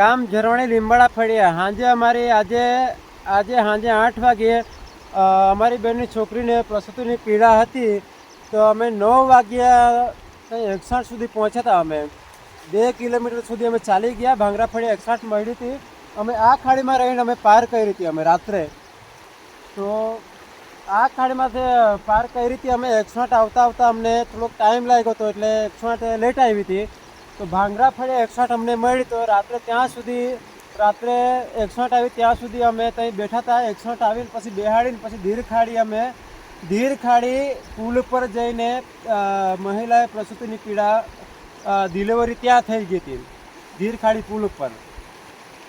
ગામ ઝરવાણી લીંબાળા ફળિયા. સાંજે અમારી આજે આજે સાંજે આઠ વાગ્યે અમારી બેનની છોકરીને પ્રસૂતિની પીડા હતી. તો અમે નવ વાગ્યા એકસાઠ સુધી પહોંચ્યા હતા અમે. બે કિલોમીટર સુધી અમે ચાલી ગયા. ભાંગરા ફળિયા એકસાઠ મળી હતી. અમે આ ખાડીમાં રહીને અમે પાર કરી હતી અમે રાત્રે. તો આ ખાડીમાંથી પાર કરી હતી. અમે એકસાઠ આવતા આવતા અમને થોડોક ટાઈમ લાગ્યો હતો એટલે એકસાઠ લેટ આવી હતી. તો ભાંગરા ફળે એકસઠ અમને મળી તો રાત્રે ત્યાં સુધી, રાત્રે એકસઠ આવી ત્યાં સુધી અમે ત્યાં બેઠા હતા એકસઠ આવીને પછી બેહાડીને પછી ધીર ખાડી અમે, ધીર ખાડી પુલ ઉપર જઈને મહિલાએ પ્રસૂતિની પીડા ડિલિવરી ત્યાં થઈ ગઈ હતી, ધીર ખાડી પુલ ઉપર.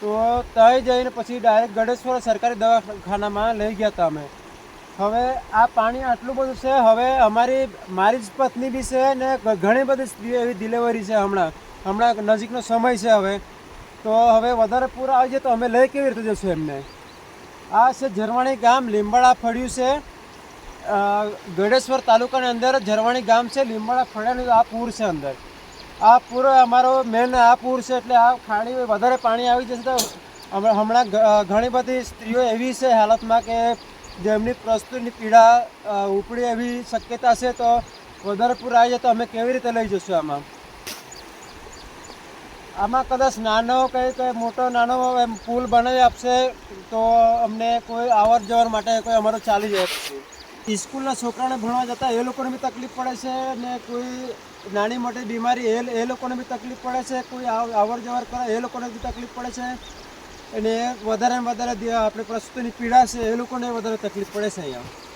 તો ત્યાં જઈને પછી ડાયરેક્ટ ગડેશ્વર સરકારી દવાખાનામાં લઈ ગયા હતા અમે. હવે આ પાણી આટલું બધું છે, હવે અમારી મારી જ પત્ની બી છે ને ઘણી બધી સ્ત્રીઓ એવી ડિલિવરી છે હમણાં. હમણાં નજીકનો સમય છે હવે. તો હવે વધારે પૂરા આવી જાય તો અમે લઈ કેવી રીતે જશું એમને? આ છે ઝરવાણી ગામ લીંબડા ફળ્યું છે. ગડેશ્વર તાલુકાની અંદર ઝરવાણી ગામ છે લીંબડા ફળ્યાનું આ પૂર છે અંદર. આ પૂર અમારો મેન આ પૂર છે એટલે આ ખાડી વધારે પાણી આવી જશે તો હમણાં હમણાં ઘણી બધી સ્ત્રીઓ એવી છે હાલતમાં કે જેમની પ્રસ્તુતિની પીડા ઉપડી એવી શક્યતા છે તો વધારે આવી જાય તો અમે કેવી રીતે લઈ જઈશું આમાં? આમાં કદાચ નાનો કંઈ કંઈ મોટો નાનો એમ પુલ બનાવી આપશે તો અમને કોઈ આવર જવર માટે કોઈ અમારું ચાલી જાય. સ્કૂલના છોકરાને ભણવા જતા એ લોકોને બી તકલીફ પડે છે ને કોઈ નાની મોટી બીમારી એ એ લોકોને બી તકલીફ પડે છે, કોઈ આવ- આવર જવર કરે એ લોકોને બી તકલીફ પડે છે. અને વધારે ને વધારે આપણે પ્રસ્તુતિની પીડા છે એ લોકોને વધારે તકલીફ પડે છે અહીંયા.